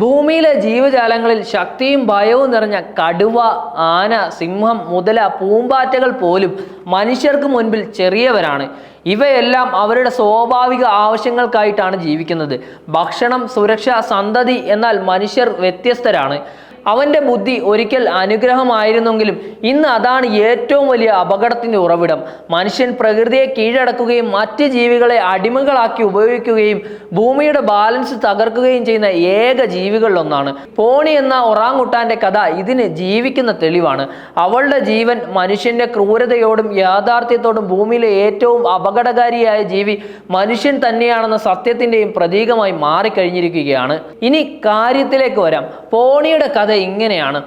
ഭൂമിയിലെ ജീവജാലങ്ങളിൽ ശക്തിയും ഭയവും നിറഞ്ഞ കടുവ ആന സിംഹം മുതല പൂമ്പാറ്റകൾ പോലും മനുഷ്യർക്ക് മുൻപിൽ ചെറിയവരാണ്. ഇവയെല്ലാം അവരുടെ സ്വാഭാവിക ആവശ്യങ്ങൾക്കായിട്ടാണ് ജീവിക്കുന്നത്. ഭക്ഷണം സുരക്ഷ സന്തതി എന്നാൽ മനുഷ്യർ വ്യത്യസ്തരാണ്. അവന്റെ ബുദ്ധി ഒരിക്കൽ അനുഗ്രഹമായിരുന്നെങ്കിലും ഇന്ന് അതാണ് ഏറ്റവും വലിയ അപകടത്തിന്റെ ഉറവിടം. മനുഷ്യൻ പ്രകൃതിയെ കീഴടക്കുകയും മറ്റ് ജീവികളെ അടിമകളാക്കി ഉപയോഗിക്കുകയും ഭൂമിയുടെ ബാലൻസ് തകർക്കുകയും ചെയ്യുന്ന ഏക ജീവികളിലൊന്നാണ് പോണി എന്ന ഒറാങ്ങുട്ടാന്റെ കഥ ഇതിന് ജീവിക്കുന്ന തെളിവാണ്. അവളുടെ ജീവൻ മനുഷ്യന്റെ ക്രൂരതയോടും യാഥാർത്ഥ്യത്തോടും ഭൂമിയിലെ ഏറ്റവും അപകടകാരിയായ ജീവി മനുഷ്യൻ തന്നെയാണെന്ന സത്യത്തിന്റെയും പ്രതീകമായി മാറിക്കഴിഞ്ഞിരിക്കുകയാണ്. ഇനി കാര്യത്തിലേക്ക് വരാം. പോണിയുടെ കഥ ഇങ്ങനെയാണ്.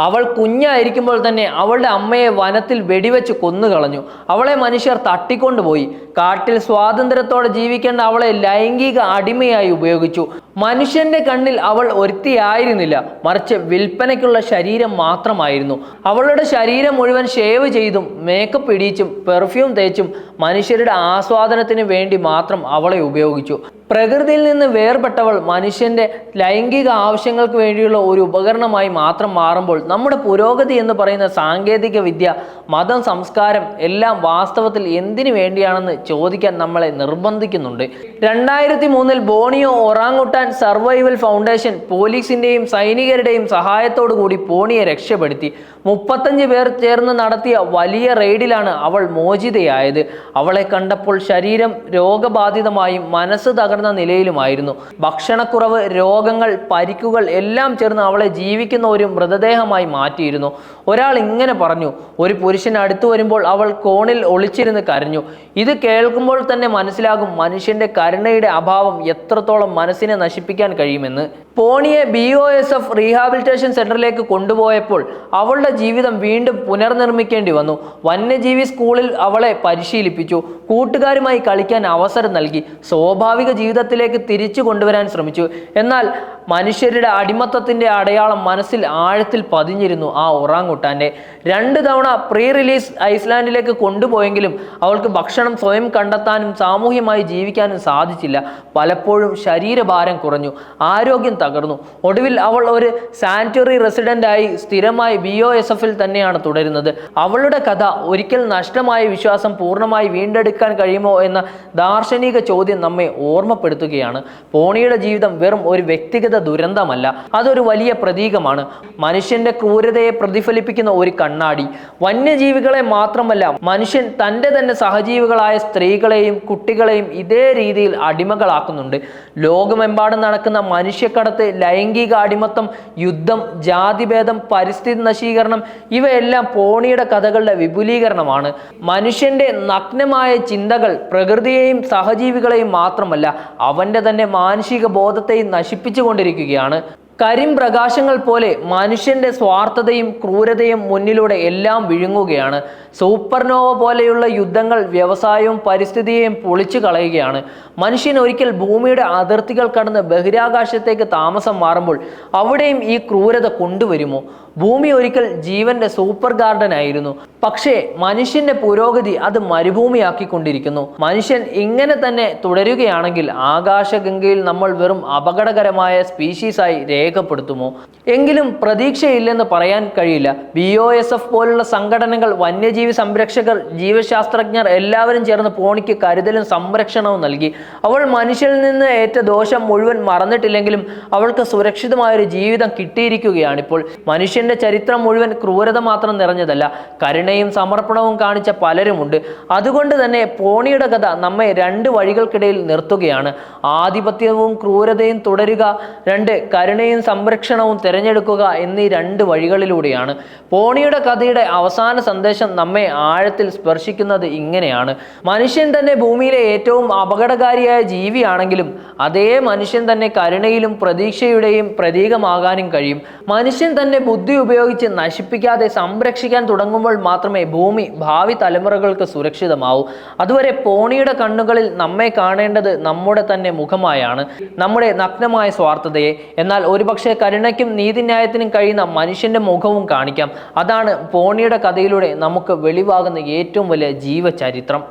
അവൾ കുഞ്ഞായിരിക്കുമ്പോൾ തന്നെ അവളുടെ അമ്മയെ വനത്തിൽ വെടിവെച്ച് കൊന്നുകളഞ്ഞു. അവളെ മനുഷ്യർ തട്ടിക്കൊണ്ടുപോയി. കാട്ടിൽ സ്വാതന്ത്ര്യത്തോടെ ജീവിക്കേണ്ട അവളെ ലൈംഗിക അടിമയായി ഉപയോഗിച്ചു. മനുഷ്യന്റെ കണ്ണിൽ അവൾ ഒരുത്തിയായിരുന്നില്ല. മറിച്ച് വിൽപ്പനയ്ക്കുള്ള ശരീരം മാത്രമായിരുന്നു. അവളുടെ ശരീരം മുഴുവൻ ഷേവ് ചെയ്തും മേക്കപ്പ് ഇടിയിച്ചും പെർഫ്യൂം തേച്ചും മനുഷ്യരുടെ ആസ്വാദനത്തിന് വേണ്ടി മാത്രം അവളെ ഉപയോഗിച്ചു. പ്രകൃതിയിൽ നിന്ന് വേർപെട്ടവൾ മനുഷ്യന്റെ ലൈംഗിക ആവശ്യങ്ങൾക്ക് വേണ്ടിയുള്ള ഒരു ഉപകരണമായി മാത്രം മാറുമ്പോൾ നമ്മുടെ പുരോഗതി എന്ന് പറയുന്ന സാങ്കേതിക വിദ്യ മതം സംസ്കാരം എല്ലാം വാസ്തവത്തിൽ എന്തിനു വേണ്ടിയാണെന്ന് ചോദിക്കാൻ നമ്മളെ നിർബന്ധിക്കുന്നുണ്ട്. രണ്ടായിരത്തി മൂന്നിൽ ബോണിയോ ഒറാങ്ങുട്ടാൻ സർവൈവൽ ഫൗണ്ടേഷൻ പോലീസിന്റെയും സൈനികരുടെയും സഹായത്തോടു കൂടി പോണിയെ രക്ഷപ്പെടുത്തി. മുപ്പത്തഞ്ച് പേർ ചേർന്ന് നടത്തിയ വലിയ റെയ്ഡിലാണ് അവൾ മോചിതയായത്. അവളെ കണ്ടപ്പോൾ ശരീരം രോഗബാധിതമായും മനസ്സ് തകർന്ന നിലയിലുമായിരുന്നു. ഭക്ഷണക്കുറവ് രോഗങ്ങൾ പരിക്കുകൾ എല്ലാം ചേർന്ന് അവളെ ജീവിക്കുന്ന ഒരു മൃതദേഹമായി മാറ്റിയിരുന്നു. ഒരാൾ ഇങ്ങനെ പറഞ്ഞു ഒരു പുരുഷൻ അടുത്തു വരുമ്പോൾ അവൾ കോണിൽ ഒളിച്ചിരുന്ന് കരഞ്ഞു. ഇത് കേൾക്കുമ്പോൾ തന്നെ മനസ്സിലാകും മനുഷ്യന്റെ കരുണയുടെ അഭാവം എത്രത്തോളം മനസ്സിനെ നശിപ്പിക്കാൻ കഴിയുമെന്ന്. പോണിയെ B O S F rehabilitation സെന്ററിലേക്ക് കൊണ്ടുപോയപ്പോൾ അവളുടെ ജീവിതം വീണ്ടും പുനർനിർമ്മിക്കേണ്ടി വന്നു. വന്യജീവി സ്കൂളിൽ അവളെ പരിശീലിപ്പിച്ചു. കൂട്ടുകാരുമായി കളിക്കാൻ അവസരം നൽകി. സ്വാഭാവിക ജീവിതത്തിലേക്ക് തിരിച്ചു കൊണ്ടുവരാൻ ശ്രമിച്ചു. എന്നാൽ മനുഷ്യരുടെ അടിമത്തത്തിന്റെ അടയാളം മനസ്സിൽ ആഴത്തിൽ പതിഞ്ഞിരുന്നു ആ ഒറാങ്ങുട്ടാന്റെ രണ്ട് തവണ പ്രീ റിലീസ് ഐസ്ലാൻഡിലേക്ക് കൊണ്ടുപോയെങ്കിലും അവൾക്ക് ഭക്ഷണം സ്വയം കണ്ടെത്താനും സാമൂഹ്യമായി ജീവിക്കാനും സാധിച്ചില്ല. പലപ്പോഴും ശരീരഭാരം കുറഞ്ഞു. ആരോഗ്യം തകർന്നു. ഒടുവിൽ അവൾ ഒരു സാനിറ്ററി റെസിഡന്റായി സ്ഥിരമായി ബി ഒ എസ് എഫിൽ തന്നെയാണ് തുടരുന്നത്. അവളുടെ കഥ ഒരിക്കൽ നഷ്ടമായ വിശ്വാസം പൂർണമായി വീണ്ടെടുക്കാൻ കഴിയുമോ എന്ന ദാർശനിക ചോദ്യം നമ്മെ ഓർമ്മപ്പെടുത്തുകയാണ്. പോണിയുടെ ജീവിതം വെറും ഒരു വ്യക്തിഗത ദുരന്തമല്ല അതൊരു വലിയ പ്രതീകമാണ്. മനുഷ്യന്റെ ക്രൂരതയെ പ്രതിഫലിപ്പിക്കുന്ന ഒരു കണ്ണാടി. വന്യജീവികളെ മാത്രമല്ല മനുഷ്യൻ തന്റെ തന്നെ സഹജീവികളായ സ്ത്രീകളെയും കുട്ടികളെയും ഇതേ രീതിയിൽ അടിമകളാക്കുന്നുണ്ട്. ലോകമെമ്പാടും നടക്കുന്ന മനുഷ്യക്കടത്ത് ലൈംഗിക അടിമത്തം യുദ്ധം ജാതിഭേദം പരിസ്ഥിതി നശീകരണം ഇവയെല്ലാം പോണിയുടെ കഥകളുടെ വിപുലീകരണമാണ്. മനുഷ്യന്റെ നഗ്നമായ ചിന്തകൾ പ്രകൃതിയെയും സഹജീവികളെയും മാത്രമല്ല അവന്റെ തന്നെ മാനുഷിക ബോധത്തെയും നശിപ്പിച്ചുകൊണ്ടിരിക്കുകയാണ്. കരിം പ്രകാശങ്ങൾ പോലെ മനുഷ്യന്റെ സ്വാർത്ഥതയും ക്രൂരതയും മുന്നിലൂടെ എല്ലാം വിഴുങ്ങുകയാണ്. സൂപ്പർനോവ പോലെയുള്ള യുദ്ധങ്ങൾ വ്യവസായവും പരിസ്ഥിതിയെയും പൊളിച്ചു കളയുകയാണ്. മനുഷ്യൻ ഒരിക്കൽ ഭൂമിയുടെ അതിർത്തികൾ കടന്ന് ബഹിരാകാശത്തേക്ക് താമസം മാറുമ്പോൾ അവിടെയും ഈ ക്രൂരത കൊണ്ടുവരുമോ? ഭൂമി ഒരിക്കൽ ജീവന്റെ സൂപ്പർ ഗാർഡൻ ആയിരുന്നു. പക്ഷേ മനുഷ്യന്റെ പുരോഗതി അത് മരുഭൂമിയാക്കിക്കൊണ്ടിരിക്കുന്നു. മനുഷ്യൻ ഇങ്ങനെ തന്നെ തുടരുകയാണെങ്കിൽ ആകാശഗംഗയിൽ നമ്മൾ വെറും അപകടകരമായ സ്പീഷീസായി രേഖപ്പെടുത്തുമോ? എങ്കിലും പ്രതീക്ഷയില്ലെന്ന് പറയാൻ കഴിയില്ല. ബി ഒ എസ് എഫ് പോലുള്ള സംഘടനകൾ വന്യജീവി സംരക്ഷകർ ജീവശാസ്ത്രജ്ഞർ എല്ലാവരും ചേർന്ന് പോണിക്ക് കരുതലും സംരക്ഷണവും നൽകി. അവൾ മനുഷ്യരിൽ നിന്ന് ഏറ്റ ദോഷം മുഴുവൻ മറന്നിട്ടില്ലെങ്കിലും അവൾക്ക് സുരക്ഷിതമായൊരു ജീവിതം കിട്ടിയിരിക്കുകയാണിപ്പോൾ. മനുഷ്യന്റെ ചരിത്രം മുഴുവൻ ക്രൂരത മാത്രം നിറഞ്ഞതല്ല കരുണയും സമർപ്പണവും കാണിച്ച പലരുമുണ്ട്. അതുകൊണ്ട് തന്നെ പോണിയുടെ കഥ നമ്മെ രണ്ട് വഴികൾക്കിടയിൽ നിർത്തുകയാണ്. ആധിപത്യവും ക്രൂരതയും തുടരുക രണ്ട് കരുണയും സംരക്ഷണവും തിരഞ്ഞെടുക്കുക എന്നീ രണ്ട് വഴികളിലൂടെയാണ്. പോണിയുടെ കഥയുടെ അവസാന സന്ദേശം ആഴത്തിൽ സ്പർശിക്കുന്നത് ഇങ്ങനെയാണ്. മനുഷ്യൻ തന്നെ ഭൂമിയിലെ ഏറ്റവും അപകടകാരിയായ ജീവിയാണെങ്കിലും അതേ മനുഷ്യൻ തന്നെ കരുണയിലും പ്രതീക്ഷയുടെയും പ്രതീകമാകാനും കഴിയും. മനുഷ്യൻ തന്നെ ബുദ്ധി ഉപയോഗിച്ച് നശിപ്പിക്കാതെ സംരക്ഷിക്കാൻ തുടങ്ങുമ്പോൾ മാത്രമേ ഭൂമി ഭാവി തലമുറകൾക്ക് സുരക്ഷിതമാവൂ. അതുവരെ പോണിയുടെ കണ്ണുകളിൽ നമ്മെ കാണേണ്ടത് നമ്മുടെ തന്നെ മുഖമായാണ്. നമ്മുടെ നഗ്നമായ സ്വാർത്ഥതയെ. എന്നാൽ ഒരുപക്ഷെ കരുണയ്ക്കും നീതിന്യായത്തിനും കഴിയുന്ന മനുഷ്യന്റെ മുഖവും കാണിക്കാം. അതാണ് പോണിയുടെ കഥയിലൂടെ നമുക്ക് വെളിവാകുന്ന ഏറ്റവും വലിയ ജീവചരിത്രം.